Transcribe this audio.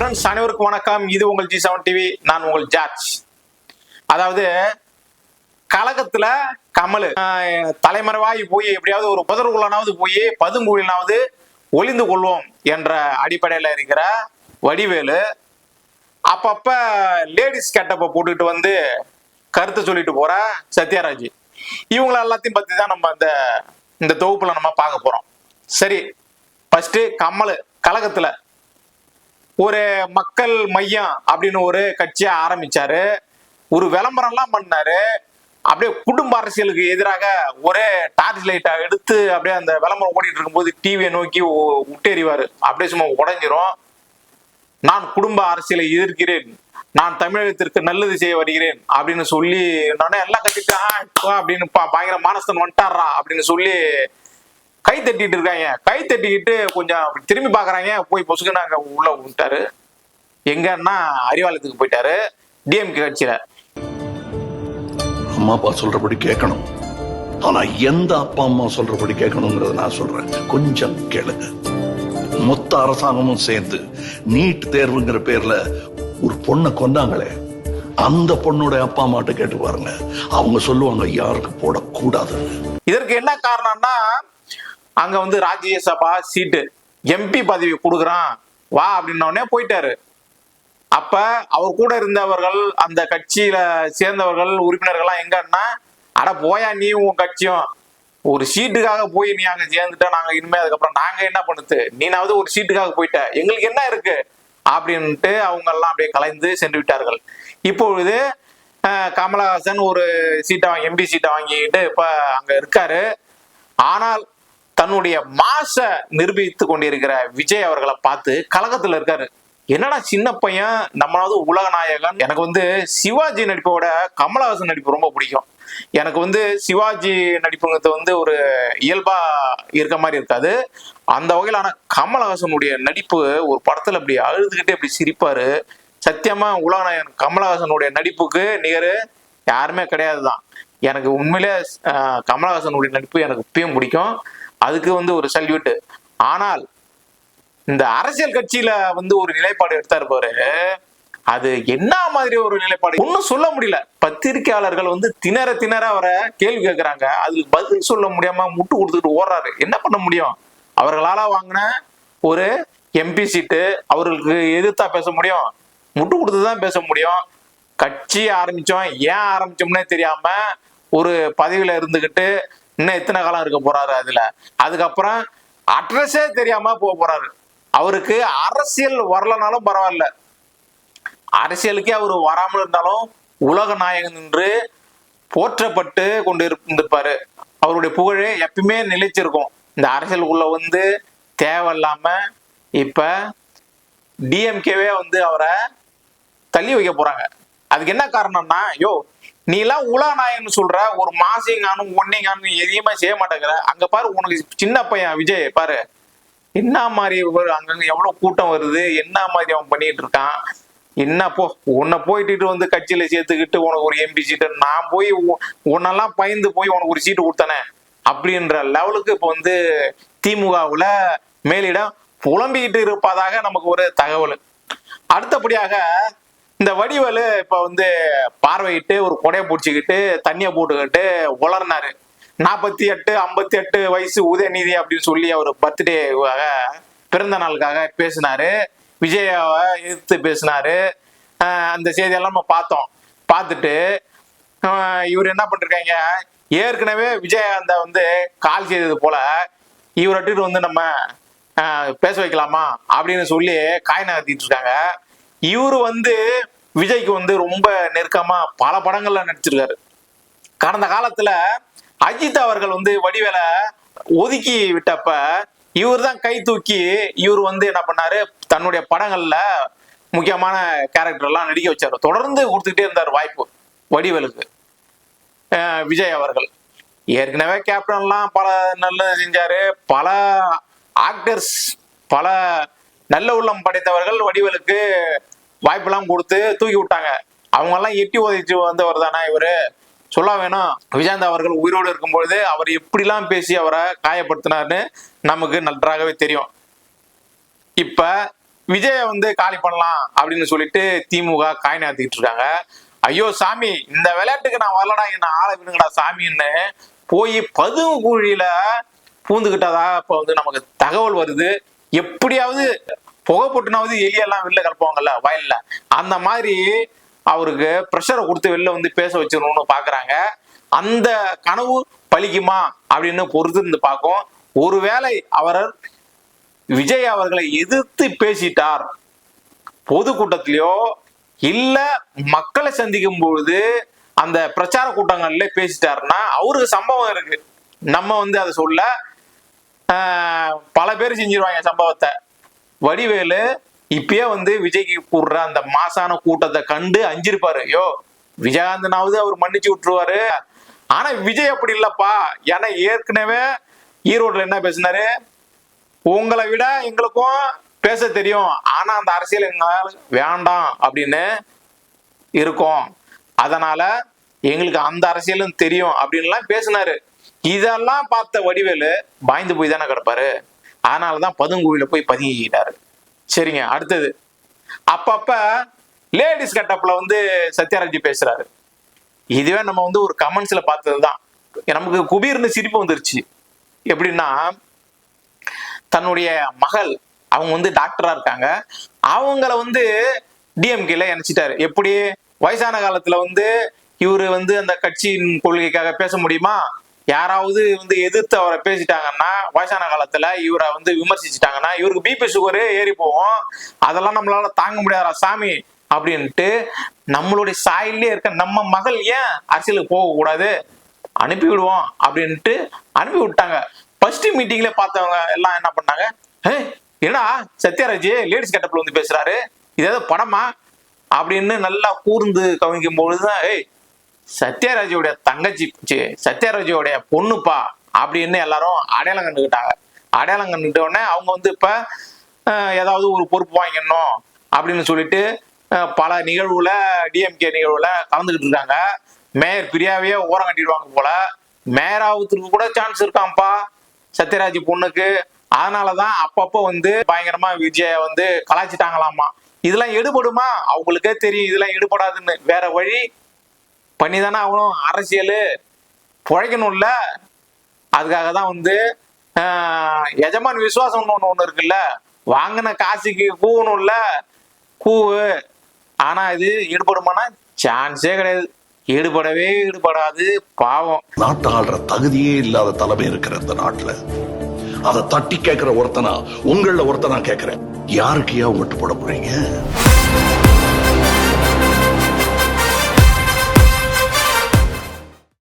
Friends அனைவருக்கும் வணக்கம். இது உங்கள் ஜி செவன் டிவி நான் உங்கள் ஜார்ஜ் அதாவது கழகத்துல கமல். ஆஹ், தலைமறைவாகி போய் எப்படியாவது ஒரு புதர்குள்ளனாவது போய் பதுங்குழினாவது ஒளிந்து கொள்வோம் என்ற அடிப்படையில் இருக்கிற வடிவேலு அப்பப்ப லேடிஸ் கேட்டப்ப போட்டுட்டு வந்து கருத்து சொல்லிட்டு போற சத்யராஜ். இவங்கள எல்லாத்தையும் பத்தி தான் நம்ம இந்த இந்த தொகுப்புல நம்ம பார்க்க போறோம். சரி ஃபர்ஸ்ட் கமல் கழகத்துல ஒரு மக்கள் மையம் அப்படின்னு ஒரு கட்சியை ஆரம்பிச்சாரு. ஒரு விளம்பரம்லாம் பண்ணாரு. அப்படியே குடும்ப அரசியலுக்கு எதிராக ஒரே டார்ச் லைட்டா எடுத்து அப்படியே அந்த விளம்பரம் ஓடிட்டு இருக்கும்போது டிவியை நோக்கி ஒ- அப்படியே சும்மா உடைஞ்சிரும். நான் குடும்ப அரசியலை எதிர்க்கிறேன். நான் தமிழகத்திற்கு நல்லது செய்ய வருகிறேன் அப்படின்னு சொல்லி நானே எல்லாம் கட்டிட்டு "ஆ, அப்படின்னு பா- பயங்கர மானஸ்தன் வந்துட்டாரா அப்படின்னு சொல்லி தட்டிட்டு இருக்காங்க. கை தட்டிக்கிட்டு கொஞ்சம் திரும்பி பாக்குறாங்க. போய் அங்க உள்ள விட்டாரு எங்கன்னா அறிவாலயத்துக்கு போயிட்டாரு. டிஎம்கே கட்சியில அம்மா அப்பா சொல்றபடி கேட்கணும். ஆனா எந்த அப்பா அம்மா சொல்றபடி கேட்கணுங்கிறத நான் சொல்றேன். கொஞ்சம் கேளுங்க. மொத்த அரசாங்கமும் சேர்ந்து நீட் தேர்வுங்கிற பேர்ல ஒரு பொண்ணை கொண்டாங்களே அந்த பொண்ணோட அப்பா அம்மாட்ட கேட்டு பாருங்க. அவங்க சொல்லுவாங்க யாருக்கு போடக்கூடாதுன்னு. இதற்கு என்ன காரணம்னா அங்க வந்து ராஜ்யசபா சீட்டு. எம்பி பதவி கொடுக்குறான். வா அப்படின்ன போயிட்டாரு. அப்ப அவர் கூட இருந்தவர்கள் அந்த கட்சியில சேர்ந்தவர்கள் உறுப்பினர்கள்லாம் எங்கன்னா அட போயா நீ உன் கட்சியும். ஒரு சீட்டுக்காக போய் நீ அங்க சேர்ந்துட்டா நாங்க இனிமே அதுக்கப்புறம் நாங்க என்ன பண்ணுது நீனாவது ஒரு சீட்டுக்காக போயிட்ட. எங்களுக்கு என்ன இருக்கு? அப்படின்ட்டு அவங்க எல்லாம் அப்படியே கலைந்து சென்று விட்டார்கள். இப்பொழுது கமலஹாசன் ஒரு சீட்டை வாங்கி எம்பி சீட்டை வாங்கிட்டு இப்ப அங்க இருக்காரு. ஆனால் தன்னுடைய மாச நிரூபித்து கொண்டிருக்கிற விஜய் அவர்களை பார்த்து கழகத்துல இருக்காரு. என்னடா சின்ன பையன் நம்மளாவது உலக நாயகன். எனக்கு வந்து சிவாஜி நடிப்போட கமலஹாசன் நடிப்பு ரொம்ப பிடிக்கும். எனக்கு வந்து சிவாஜி நடிப்புங்கிறது வந்து ஒரு இயல்பா இருக்க மாதிரி இருக்காது. அந்த வகையில் ஆனால் கமலஹாசனுடைய நடிப்பு ஒரு படத்துல அப்படி அழுதுகிட்டே அப்படி சிரிப்பாரு. சத்தியமா உலகநாயகன் கமலஹாசனுடைய நடிப்புக்கு நிகர் யாருமே கிடையாது தான் எனக்கு உண்மையிலே கமலஹாசனுடைய நடிப்பு எனக்கு இப்பயும் பிடிக்கும். அதுக்கு வந்து ஒரு சல்யூட் ஆனால் இந்த அரசியல் கட்சியில வந்து ஒரு நிலைப்பாடு எடுத்தாரு பாரு. அது என்ன மாதிரி ஒரு நிலைப்பாடு? ஒன்றும் சொல்ல முடியல. பத்திரிகையாளர்கள் வந்து திணற திணற அவரை கேள்வி கேட்குறாங்க அதுக்கு பதில் சொல்ல முடியாம முட்டு கொடுத்துட்டு ஓடுறாரு. என்ன பண்ண முடியும்? அவர்களால வாங்கின ஒரு எம்பி சீட்டு அவர்களுக்கு எதிர்த்தா பேச முடியும். முட்டு கொடுத்து தான் பேச முடியும். கட்சி ஆரம்பிச்சோம். ஏன் ஆரம்பிச்சோம்னே தெரியாம ஒரு பதவியில இருந்துகிட்டு இன்னும் எத்தனை காலம் இருக்க போறாரு அதுல? அதுக்கப்புறம் அட்ரஸே தெரியாம போக போறாரு. அவருக்கு அரசியல் வரலனாலும் பரவாயில்ல. அரசியலுக்கே அவர் வராமல் இருந்தாலும் உலக நாயகன் என்று போற்றப்பட்டு கொண்டு இருந்திருப்பாரு அவருடைய புகழ் எப்பயுமே நிலைச்சிருக்கும் இந்த அரசியலுக்குள்ள வந்து தேவையில்லாம இப்ப டிஎம்கேவே வந்து அவரை தள்ளி வைக்க போறாங்க. அதுக்கு என்ன காரணம்னா யோ நீ எல்லாம் உலா நாயன்னு சொல்ற ஒரு மாசிங்கானும் ஒன்னிங்கானும் எதையுமே செய்ய மாட்டேங்கிற. அங்க பாரு உனக்கு சின்ன பையன் விஜய் பாரு. என்ன மாதிரி அங்க அங்கங்க எவ்வளவு கூட்டம் வருது என்ன மாதிரி அவன் பண்ணிட்டு இருக்கான்? என்ன போ உன்னை போயிட்டு வந்து கட்சியில சேர்த்துக்கிட்டு உனக்கு ஒரு எம்பி சீட்டு நான் போய் உன்னெல்லாம் பயந்து போய் உனக்கு ஒரு சீட்டு கொடுத்தானே அப்படின்ற லெவலுக்கு இப்போ வந்து திமுகவுல மேலிடம் புலம்பிக்கிட்டு இருப்பதாக நமக்கு ஒரு தகவல். அடுத்தபடியாக இந்த வடிவேலு இப்ப வந்து பார்வையிட்டு ஒரு கொடையை பிடிச்சிக்கிட்டு தண்ணியை போட்டுக்கிட்டு உளர்னாரு நாற்பத்தி எட்டு ஐம்பத்தி எட்டு வயசு உதயநிதி அப்படின்னு சொல்லி அவர் பர்த்டேக்காக பிறந்த நாளுக்காக பேசினாரு. விஜயாவை எதிர்த்து பேசினாரு. அந்த செய்தியெல்லாம் நம்ம பார்த்தோம். பார்த்துட்டு இவர் என்ன பண்ணிருக்காங்க? ஏற்கனவே விஜயகாந்த வந்து கால் செய்தது போல இவர்கிட்ட வந்து நம்ம பேச வைக்கலாமா அப்படின்னு சொல்லி காய் நகர்த்திட்டு இருக்காங்க. இவரு வந்து விஜய்க்கு வந்து ரொம்ப நெருக்கமா பல படங்கள்ல நடிச்சிருக்காரு. கடந்த காலத்துல அஜித் அவர்கள் வந்து வடிவேல ஒதுக்கி விட்டப்ப இவர் தான் கை தூக்கி இவர் வந்து என்ன பண்ணாரு? தன்னுடைய படங்கள்ல முக்கியமான கேரக்டர் எல்லாம் நடிக்க வச்சாரு. தொடர்ந்து கொடுத்துக்கிட்டே இருந்தார் வாய்ப்பு வடிவேலுக்கு. விஜய் அவர்கள். ஏற்கனவே கேப்டன்லாம் பல நல்லது செஞ்சாரு. பல ஆக்டர்ஸ் பல நல்ல உள்ளம் படைத்தவர்கள் வடிவேலுக்கு வாய்ப்பெல்லாம் கொடுத்து தூக்கி விட்டாங்க. அவங்க எல்லாம் எட்டி உதவிச்சு வந்தவர் தானே இவரு. சொல்ல வேணும் விஜயந்த் அவர்கள் உயிரோடு இருக்கும்பொழுது அவர் எப்படிலாம் பேசி அவரை காயப்படுத்தினார்னு நமக்கு நன்றாகவே தெரியும். இப்ப விஜய வந்து காலி பண்ணலாம் அப்படின்னு சொல்லிட்டு திமுக காய் நாத்திட்டு இருக்காங்க. ஐயோ சாமி இந்த விளையாட்டுக்கு நான் வரலடா என்ன ஆளை விடுங்கடா சாமின்னு போய் பதுங்கு குழியில பூந்துகிட்டதா இப்ப வந்து நமக்கு தகவல் வருது. எப்படியாவது புகை போட்டுனாவது எலியெல்லாம் வெளில கிளப்புவாங்கல்ல வயல்ல. அந்த மாதிரி அவருக்கு ப்ரெஷரை கொடுத்து வெளில வந்து பேச வச்சிடணும்னு பாக்குறாங்க. அந்த கனவு பழிக்குமா அப்படின்னு பொறுத்து இருந்து பார்க்கும். ஒருவேளை அவர் விஜய் அவர்களை எதிர்த்து பேசிட்டார். பொதுக்கூட்டத்திலயோ இல்ல மக்களை சந்திக்கும் பொழுது அந்த பிரச்சார கூட்டங்கள்ல பேசிட்டாருன்னா அவருக்கு சம்பவம் இருக்கு. நம்ம வந்து அதை சொல்ல பல பேர் செஞ்சிருவாங்க சம்பவத்தை. வடிவேலு இப்பயே வந்து விஜய்க்கு கூடுற அந்த மாசான கூட்டத்தை கண்டு அஞ்சிருப்பாரு. யோ விஜயகாந்தனாவது அவர் மன்னிச்சு விட்டுருவாரு. ஆனா விஜய் அப்படி இல்லப்பா. ஏன்னா ஏற்கனவே ஈரோட்ல என்ன பேசினாரு? உங்களை விட எங்களுக்கும் பேச தெரியும். ஆனா அந்த அரசியல் எங்களால் வேண்டாம் அப்படின்னு இருக்கோம். அதனால எங்களுக்கு அந்த அரசியலும் தெரியும் அப்படின்லாம் பேசினாரு. இதெல்லாம் பார்த்த வடிவேலு பாய்ந்து போய் தானே கிடப்பாரு. அதனாலதான் பதுங்குழியில போய் பதுங்கிக்கிட்டாரு. சரிங்க அடுத்தது. அப்பப்ப லேடிஸ் கட்டப்ல வந்து சத்யராஜ் பேசுறாரு. இதுவே நம்ம வந்து ஒரு கமெண்ட்ஸ்ல பார்த்ததுதான். நமக்கு குபீர்னு சிரிப்பு வந்துருச்சு. எப்படின்னா தன்னுடைய மகள் அவங்க வந்து டாக்டரா இருக்காங்க. அவங்கள வந்து டிஎம்கேல இணைச்சிட்டாரு. எப்படி? வயசான காலத்துல வந்து இவரு வந்து அந்த கட்சியின் கொள்கைக்காக பேச முடியுமா? யாராவது வந்து எதிர்த்து அவரை பேசிட்டாங்கன்னா வயசான காலத்துல இவரை வந்து விமர்சிச்சிட்டாங்கன்னா இவருக்கு பிபி சுகரு ஏறி போகும். அதெல்லாம் நம்மளால தாங்க முடியாதா சாமி அப்படின்ட்டு நம்மளுடைய சாயிலே இருக்க நம்ம மகள் ஏன் அரசியலுக்கு போக கூடாது? அனுப்பி விடுவோம் அப்படின்ட்டு அனுப்பி விட்டாங்க. ஃபர்ஸ்ட் மீட்டிங்ல பார்த்தவங்க எல்லாம் என்ன பண்ணாங்க? என்னடா சத்யராஜ் லேடிஸ் கட்டப்பில் வந்து பேசுறாரு? இது ஏதோ படமா? அப்படின்னு நல்லா கூர்ந்து கவனிக்கும் பொழுதுதான் ஏய் சத்யராஜோடைய தங்கச்சி ச்சீ, சத்யராஜோடைய பொண்ணுப்பா அப்படின்னு எல்லாரும் அடையாளம் கண்டுக்கிட்டாங்க அடையாளம் கண்டுக்கிட்ட உடனே அவங்க வந்து இப்போ ஏதாவது ஒரு பொறுப்பு வாங்கிடணும் அப்படின்னு சொல்லிட்டு பல நிகழ்வுல டிஎம்கே நிகழ்வுல கலந்துக்கிட்டு இருக்காங்க. மேயர் பிரியாவையே ஓரம் கட்டிடுவாங்க போல. மேயர் ஆகுறதுக்கு கூட சான்ஸ் இருக்காம்ப்பா. சத்யராஜ் பொண்ணுக்கு. அதனாலதான் அப்பப்போ வந்து பயங்கரமா விஜய வந்து கலாய்ச்சிட்டாங்களாமா. இதெல்லாம் எடுபடுமா? அவங்களுக்கே தெரியும். இதெல்லாம் எடுபடாதுன்னு. வேற வழி பண்ணிதானே அவனும் அரசியல் பிழைக்கணும்ல. அதுக்காக தான் வந்து எஜமான் விசுவாசம் ஒன்று ஒன்று இருக்குல்ல. வாங்கின காசுக்கு கூவணும்ல. கூவு. ஆனால் இது ஈடுபடுமானா? சான்ஸே கிடையாது. ஈடுபடவே ஈடுபடாது. பாவம். நாட்டு ஆள்ற தகுதியே இல்லாத தலைமை இருக்கிற இந்த நாட்டுல அதை தட்டி கேட்கிற ஒருத்தனா உங்கள ஒருத்தனா கேட்கிறேன். யாருக்கையா ஏன் ஓட்டு போட போறீங்க?